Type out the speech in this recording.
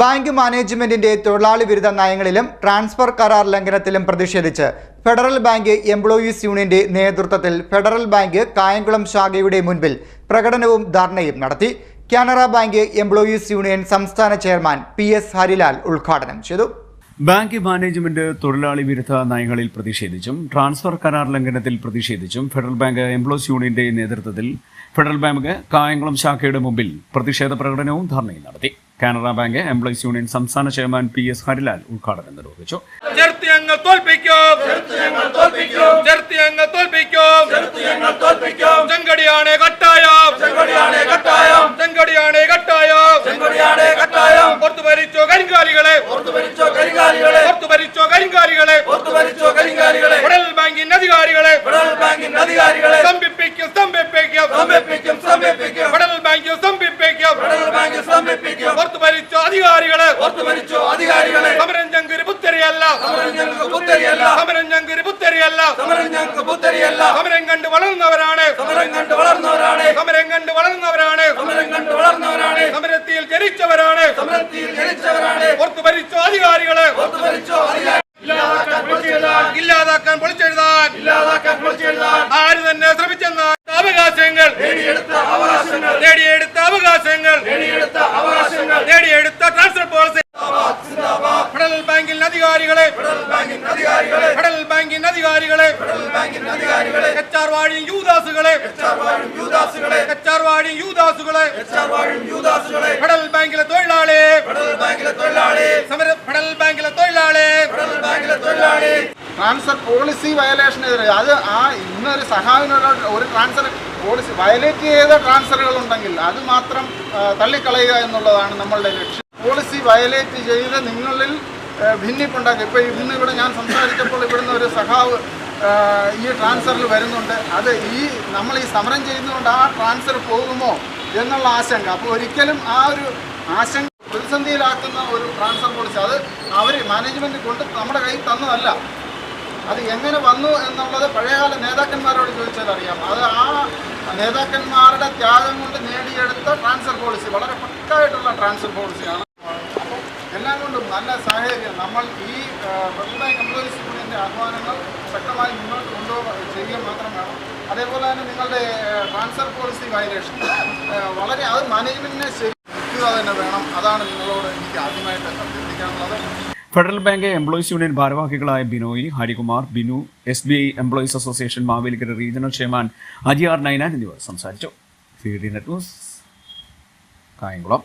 Bank മാനേജ്മെന്റിന്റെ തൊഴിലാളി വിരുദ്ധ നയങ്ങളിലും ട്രാൻസ്ഫർ കരാർ ലംഘനത്തിലും പ്രതിഷേധിച്ച് ഫെഡറൽ ബാങ്ക് എംപ്ലോയീസ് യൂണിയന്റെ നേതൃത്വത്തിൽ ഫെഡറൽ ബാങ്ക് കായംകുളം ശാഖയുടെ മുൻപിൽ പ്രകടനവും ധർണയും നടത്തി. കാനറ ബാങ്ക് എംപ്ലോയീസ് യൂണിയൻ സംസ്ഥാന ചെയർമാൻ പി എസ് ഹരിലാൽ ഉദ്ഘാടനം ചെയ്തു. ബാങ്ക് മാനേജ്മെന്റ് തൊഴിലാളി വിരുദ്ധ നയങ്ങളിൽ പ്രതിഷേധിച്ചും ട്രാൻസ്ഫർ കരാർ ലംഘനത്തിൽ പ്രതിഷേധിച്ചും ഫെഡറൽ ബാങ്ക് എംപ്ലോയീസ് യൂണിയന്റെ നേതൃത്വത്തിൽ ഫെഡറൽ ബാങ്ക് കായംകുളം ശാഖയുടെ മുമ്പിൽ പ്രതിഷേധ പ്രകടനവും ധർണയും നടത്തി. കാനറ ബാങ്ക് എംപ്ലോയീസ് യൂണിയൻ സംസ്ഥാന ചെയർമാൻ പി എസ് ഹരിലാൽ ഉദ്ഘാടനം നിർവഹിച്ചു. ചെങ്കടിയാണ് കട്ടായം. ചെങ്കടിയാണ് കട്ടായം. ചെങ്കടിയാണ് കട്ടായം. അധികാരികളെ സ്തംഭിപ്പിക്കും സ്തംഭിപ്പിക്കും. Federal Bank സ്തംഭിപ്പിക്കും. പുറത്തു ഭരിച്ചോ അധികാരികളെ? സമരം ഞങ്ങൾക്ക് പുത്തരിയല്ല. സമരം ഞങ്ങൾക്ക് പുത്തരിയല്ല. സമരം കണ്ട് വളർന്നവരാണ്. സമരം കണ്ട് വളർന്നവരാണ്. സമരത്തിൽ ജനിച്ചവരാണ്. പുറത്തു ഭരിച്ചോ അധികാരികളെ ഇല്ലാതാക്കാൻ പൊളിച്ചെഴുതാൻ ആര് തന്നെ ശ്രമിച്ചെന്നാൽ അവകാശങ്ങൾ നേടിയെടുത്ത അവകാശങ്ങൾ നേടിയെടുത്ത ട്രാൻസ്ഫർ പോളിസി ഫെഡറൽ ബാങ്കിൻ അധികാരികളെ ഫെഡറൽ ബാങ്കിൻ അധികാരികളെ കച്ചാർ വാഴി യൂദാസുകളെ കച്ചാർ വാഴി യൂദാസുകളെ ഫെഡറൽ ബാങ്കിലെ തൊഴിലാളി സമര ഫെഡറൽ ബാങ്കിലെ തൊഴിലാളി. ട്രാൻസ്ഫർ പോളിസി വയലേഷനെതിരെ അത് ആ ഇന്നൊരു സഹാവിനുള്ള ഒരു ട്രാൻസ്ഫർ പോളിസി വയലേറ്റ് ചെയ്ത ട്രാൻസ്ഫറുകൾ ഉണ്ടെങ്കിൽ അത് മാത്രം തള്ളിക്കളയുക എന്നുള്ളതാണ് നമ്മളുടെ ലക്ഷ്യം. പോളിസി വയലേറ്റ് ചെയ്ത് നിങ്ങളിൽ ഭിന്നിപ്പുണ്ടാക്കുക ഇപ്പോൾ ഇന്ന് ഇവിടെ ഞാൻ സംസാരിച്ചപ്പോൾ ഇവിടുന്ന് ഒരു സഹാവ് ആ, ഈ ട്രാൻസ്ഫറിൽ വരുന്നുണ്ട്. അത് ഈ നമ്മൾ ഈ സമരം ചെയ്യുന്നതുകൊണ്ട് ആ ട്രാൻസ്ഫർ പോകുമോ എന്നുള്ള ആശങ്ക. അപ്പോൾ ഒരിക്കലും ആ ഒരു ആശങ്ക പ്രതിസന്ധിയിലാക്കുന്ന ഒരു ട്രാൻസ്ഫർ പോളിസി അത് അവർ മാനേജ്മെന്റ് കൊണ്ട് നമ്മുടെ കയ്യിൽ തന്നതല്ല. അത് എങ്ങനെ വന്നു എന്നുള്ളത് പഴയകാല നേതാക്കന്മാരോട് ചോദിച്ചാൽ അറിയാം. അത് ആ നേതാക്കന്മാരുടെ ത്യാഗം കൊണ്ട് നേടിയെടുത്ത ട്രാൻസ്ഫർ പോളിസി വളരെ പക്കായിട്ടുള്ള ട്രാൻസ്ഫർ പോളിസിയാണ് എല്ലാം കൊണ്ടും നല്ല സാഹചര്യം നമ്മൾ ഈ ബാങ്ക് എംപ്ലോയീസ് യൂണിയന്റെ ആഹ്വാനങ്ങൾ ശക്തമായി മുന്നോട്ട് കൊണ്ടുപോകുക ചെയ്യുക മാത്രം വേണം. അതേപോലെ തന്നെ നിങ്ങളുടെ ട്രാൻസ്ഫർ പോളിസി വയലേഷൻ. വളരെ അത് മാനേജ്മെന്റിനെ ശരിക്കുക തന്നെ വേണം. അതാണ് നിങ്ങളോട് എനിക്ക് ആദ്യമായിട്ട് അഭ്യർത്ഥിക്കാനുള്ളത്. ഫെഡറൽ ബാങ്ക് എംപ്ലോയീസ് യൂണിയൻ ഭാരവാഹികളായ Binoy Harikumar Binu S B I employees association Mavelikkara regional chairman Ajiyar Ninan എന്നിവർ സംസാരിച്ചു. C D net news Kayamkulam.